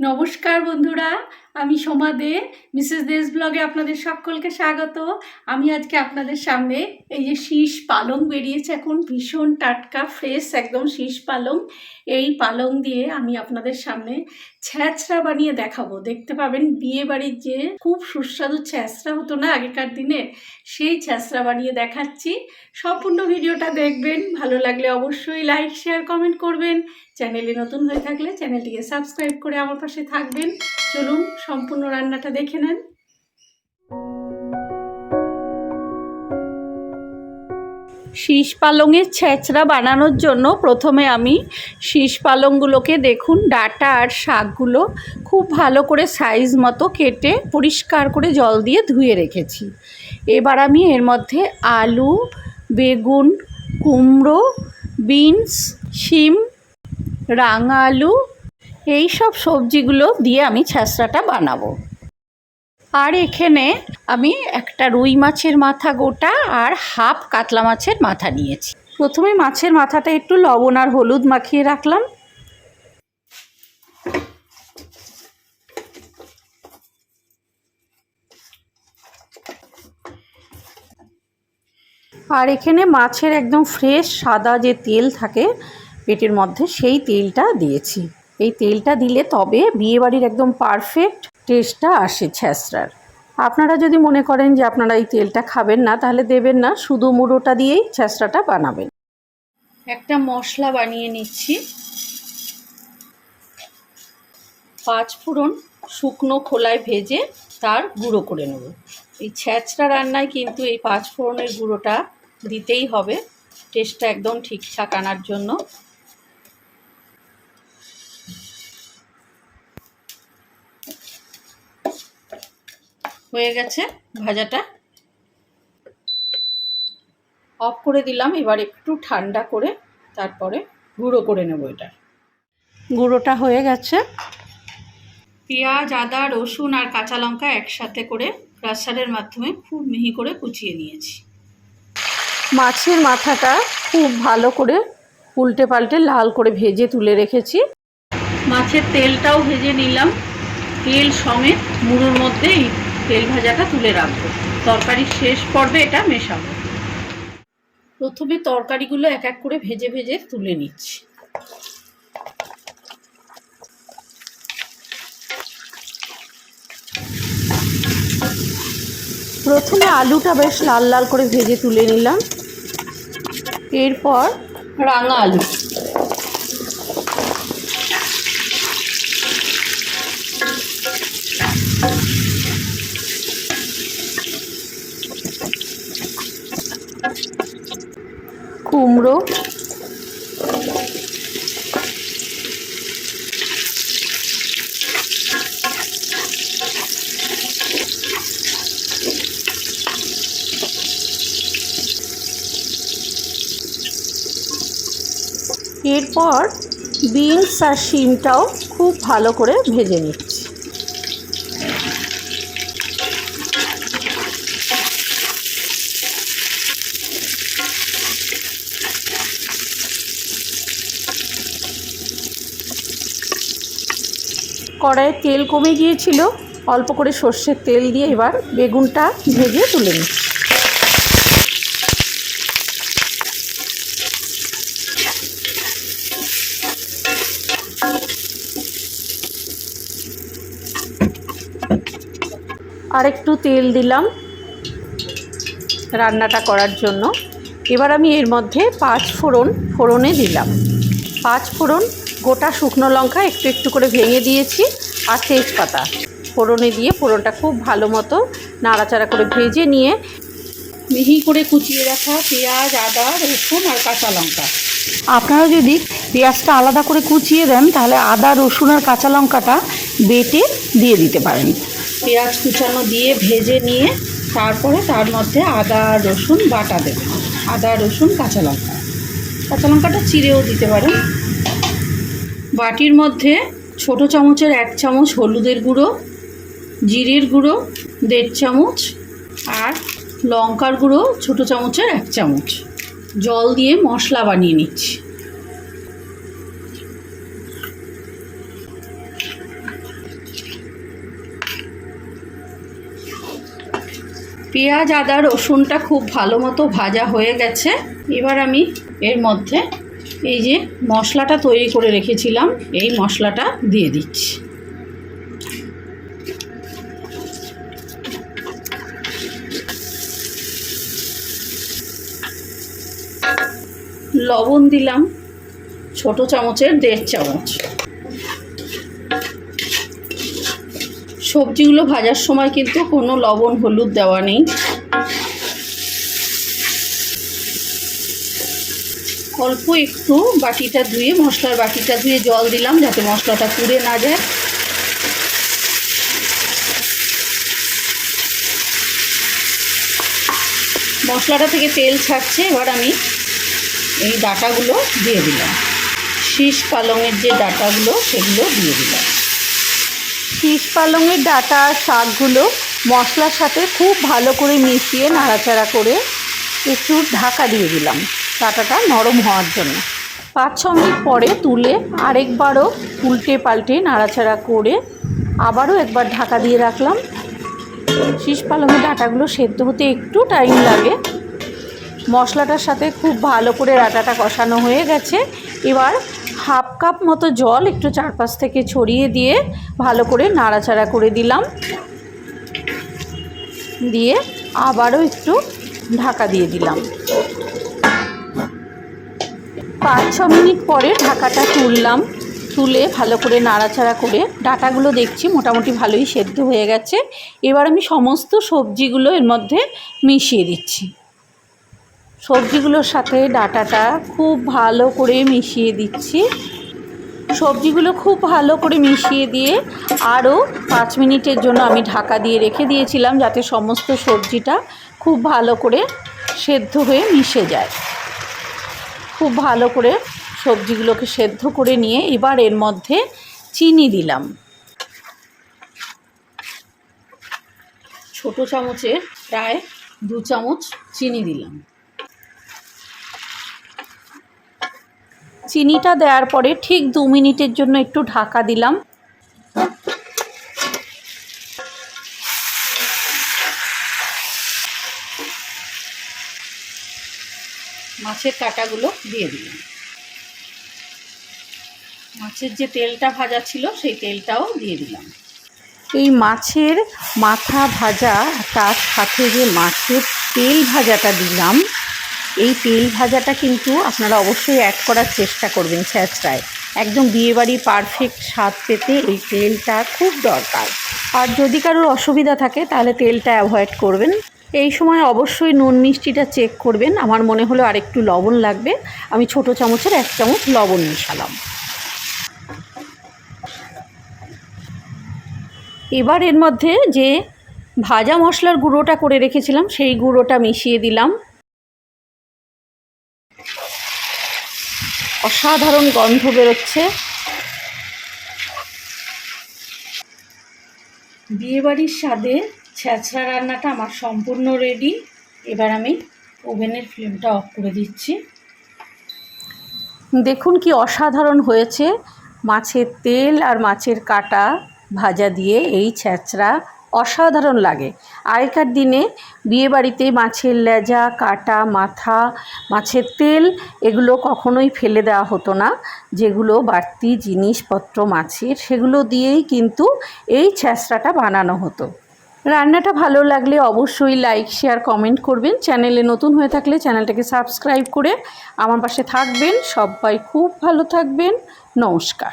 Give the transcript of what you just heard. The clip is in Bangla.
নমস্কার বন্ধুরা আমি সোমা দে মিসেস দেশ ব্লগে আপনাদের সকলকে স্বাগত। আমি আজকে আপনাদের সামনে এই যে শীষ পালং বেরিয়েছে এখন, ভীষণ টাটকা ফ্রেশ একদম শীষ পালং। এই পালং দিয়ে আমি আপনাদের সামনে ছ্যাঁচড়া বানিয়ে দেখাবো। দেখতে পাবেন বিয়ে বাড়ির যে খুব সুস্বাদু ছ্যাঁচড়া হতো না আগেকার দিনে, সেই ছ্যাঁচড়া বানিয়ে দেখাচ্ছি। সম্পূর্ণ ভিডিওটা দেখবেন, ভালো লাগলে অবশ্যই লাইক শেয়ার কমেন্ট করবেন। চ্যানেলে নতুন হয়ে থাকলে চ্যানেলটিকে সাবস্ক্রাইব করে আমার পাশে থাকবেন। চলুন সম্পূর্ণ রান্নাটা দেখে নেন। শীষ পালংয়ের ছেঁচড়া বানানোর জন্য প্রথমে আমি শীষ পালংগুলোকে দেখুন, ডাটা আর শাকগুলো খুব ভালো করে সাইজ মতো কেটে পরিষ্কার করে জল দিয়ে ধুয়ে রেখেছি। এবার আমি এর মধ্যে আলু, বেগুন, কুমড়ো, বিনস, শিম, রাঙা আলু এই সব সবজিগুলো দিয়ে আমি ছ্যাঁচড়াটা বানাবো। আর এখানে আমি একটা রুই মাছের মাথা গোটা আর হাফ কাতলা মাছের মাথা নিয়েছি। প্রথমে মাছের মাথাটা একটু লবণ আর হলুদ মাখিয়ে রাখলাম। আর এখানে মাছের একদম ফ্রেশ সাদা যে তেল থাকে, পেটের মধ্যে সেই তেলটা দিয়েছি। এই তেলটা দিলে তবে বিয়েবাড়ির একদম পারফেক্ট টেস্টটা আসে ছ্যাঁচড়ার। আপনারা যদি মনে করেন যে আপনারা এই তেলটা খাবেন না, তাহলে দেবেন না, শুধু মুড়োটা দিয়েই ছ্যাঁচড়াটা বানাবেন। একটা মশলা বানিয়ে নিচ্ছি। পাঁচ ফোড়ন শুকনো খোলায় ভেজে তার গুঁড়ো করে নেব। এই ছ্যাঁচড়া রান্নায় কিন্তু এই পাঁচ ফোড়নের গুঁড়োটা দিতেই হবে। টেস্টটা একদম ঠিকঠাক আনার জন্য। হয়ে গেছে ভাজাটা। অফ করে দিলাম এবার একটু ঠান্ডা করে তারপরে গুঁড়ো করে নেব এটা। গুঁড়োটা হয়ে গেছে। পেঁয়াজ আদা রসুন আর কাঁচা লঙ্কা একসাথে করে ক্রাশারের মাধ্যমে খুব মিহি করে কুচিয়ে নিয়েছি। মাছের মাথাটা খুব ভালো করে উল্টে পাল্টে লাল করে ভেজে তুলে রেখেছি। মাছের তেলটাও ভেজে নিলাম। তেল সমেত মুড়োর মধ্যে এই তেল ভাজাটা তুলে রাখব। তরকারির শেষ পর্বে এটা মেশাবো। প্রথমে তরকারিগুলো এক এক করে ভেজে ভেজে তুলে নিচ্ছি। প্রথমে আলুটা বেশ লাল লাল করে ভেজে তুলে নিলাম। এরপর রাঙা আলু। কুমড়ো। এরপর বিনস আর শিমটাও খুব ভালো করে ভেজে নিচ্ছি। কড়াইয়ে তেল কমে গিয়েছিল। অল্প করে সর্ষের তেল দিয়ে এবার বেগুনটা ভেজে তুলে নিই। আর একটু তেল দিলাম রান্নাটা করার জন্য। এবার আমি এর মধ্যে পাঁচ ফোড়ন, ফোড়নে দিলাম। পাঁচ ফোড়ন গোটা শুকনো লঙ্কা একটু একটু করে ভেঙে দিয়েছি আর তেজপাতা। ফোড়নে দিয়ে ফোড়নটা খুব ভালো মতো নাড়াচাড়া করে ভেজে নিয়ে মিহি করে কুচিয়ে রাখা পেঁয়াজ, আদা, রসুন আর কাঁচা লঙ্কা। আপনারা যদি পেঁয়াজটা আলাদা করে কুচিয়ে দেন, তাহলে আদা, রসুন আর কাঁচা লঙ্কাটা বেটে দিয়ে দিতে পারেন। পেঁয়াজ কুচানো দিয়ে ভেজে নিয়ে তারপরে তার মধ্যে আদা, রসুন, বাটা দেবেন। আদা, রসুন, কাঁচা লঙ্কা। কাঁচা লঙ্কাটা চিড়েও দিতে পারেন। বাটির মধ্যে ছোট চামচের এক চামচ হলুদের গুঁড়ো, জিরের গুঁড়ো, দেড় চামচ আর লঙ্কার গুঁড়ো ছোটো চামচের এক চামচ। জল দিয়ে মশলা বানিয়ে নিচ্ছি। পেঁয়াজ, আদা, রসুনটা খুব ভালো মতো ভাজা হয়ে গেছে। এবার আমি এর মধ্যে এই যে মশলাটা তৈরি করে রেখেছিলাম, এই মশলাটা দিয়ে দিচ্ছি। লবণ দিলাম, ছোট চামচের দেড় চামচ। সবজিগুলো ভাজার সময় কিন্তু কোনো লবণ, হলুদ দেওয়া নেই। অল্প একটু বাটিটা ধুয়ে, মশলার বাটিটা ধুয়ে জল দিলাম যাতে মশলাটা পুড়ে না যায়। মশলাটা থেকে তেল ছাড়ছে, এবার আমি এই ডাটাগুলো দিয়ে দিলাম। শীষ পালংয়ের যে ডাটাগুলো, সেগুলো দিয়ে দিলাম। শীষ পালংয়ের ডাটা আর শাকগুলো মশলার সাথে খুব ভালো করে মিশিয়ে নাড়াচাড়া করে একটু ঢাকা দিয়ে দিলাম। ডাটাটা নরম হওয়ার জন্য। পাঁচ ছ মিনিট পরে তুলে আরেকবারও উল্টে পাল্টে নাড়াচাড়া করে আবারও একবার ঢাকা দিয়ে রাখলাম। শীষ পালংয়ের ডাটাগুলো সেদ্ধ হতে একটু টাইম লাগে। মশলাটার সাথে খুব ভালো করে ডাটাটা কষানো হয়ে গেছে। এবার হাফ কাপ মতো জল একটু চারপাশ থেকে ছড়িয়ে দিয়ে ভালো করে নাড়াচাড়া করে দিলাম। দিয়ে আবারও একটু ঢাকা দিয়ে দিলাম। পাঁচ ছ মিনিট পরে ঢাকাটা তুললাম। তুলে ভালো করে নাড়াচাড়া করে ডাটাগুলো দেখছি, মোটামুটি ভালোই সেদ্ধ হয়ে গেছে। এবার আমি সমস্ত সবজিগুলো এর মধ্যে মিশিয়ে দিচ্ছি। সবজিগুলোর সাথে ডাটাটা খুব ভালো করে মিশিয়ে দিচ্ছি। সবজিগুলো খুব ভালো করে মিশিয়ে দিয়ে আরও পাঁচ মিনিটের জন্য আমি ঢাকা দিয়ে রেখে দিয়েছিলাম যাতে সমস্ত সবজিটা খুব ভালো করে সেদ্ধ হয়ে মিশে যায়। খুব ভালো করে সবজিগুলোকে সেদ্ধ করে নিয়ে এবার এর মধ্যে চিনি দিলাম। ছোট চামচের প্রায় দু চামচ চিনি দিলাম। চিনিটা দেওয়ার পরে ঠিক দু মিনিটের জন্য একটু ঢাকা দিলাম। মাছের কাটাগুলো দিয়ে দিলাম। মাছের যে তেলটা ভাজা ছিল, সেই তেলটাও দিয়ে দিলাম। এই মাছের মাথা ভাজা, তার সাথে যে মাছের তেল ভাজাটা দিলাম, এই তেল ভাজাটা কিন্তু আপনারা অবশ্যই অ্যাড করার চেষ্টা করবেন ছ্যাঁচড়ায় একদম বিয়েবাড়ির পারফেক্ট স্বাদ পেতে এই তেলটা খুব দরকার। আর যদি কারোর অসুবিধা থাকে, তাহলে তেলটা অ্যাভয়েড করবেন। এই সময় অবশ্যই নুন মিষ্টিটা চেক করবেন। আমার মনে হলো আরেকটু লবণ লাগবে। আমি ছোট চামচের এক চামচ লবণ মেশালাম। এবার এর মধ্যে যে ভাজা মশলার গুঁড়োটা করে রেখেছিলাম, সেই গুঁড়োটা মিশিয়ে দিলাম। অসাধারণ গন্ধ বেরোচ্ছে। বিয়েবাড়ির স্বাদে ছ্যাঁচড়া রান্নাটা আমার সম্পূর্ণ রেডি এবার আমি ওভেনের ফ্লেমটা অফ করে দিচ্ছি। দেখুন কি অসাধারণ হয়েছে। মাছের তেল আর মাছের কাটা ভাজা দিয়ে এই ছ্যাঁচড়া অসাধারণ লাগে। আগেকার দিনে বিয়েবাড়িতে মাছের লেজা, কাটা, মাথা, মাছের তেল এগুলো কখনোই ফেলে দেওয়া হতো না। যেগুলো বাড়তি জিনিসপত্র মাছের, সেগুলো দিয়েই কিন্তু এই ছ্যাঁচড়াটা বানানো হতো। রান্নাটা ভালো লাগলে অবশ্যই লাইক শেয়ার কমেন্ট করবেন। চ্যানেলে নতুন হয়ে থাকলে চ্যানেলটাকে সাবস্ক্রাইব করে আমার পাশে থাকবেন। সবাই খুব ভালো থাকবেন। নমস্কার।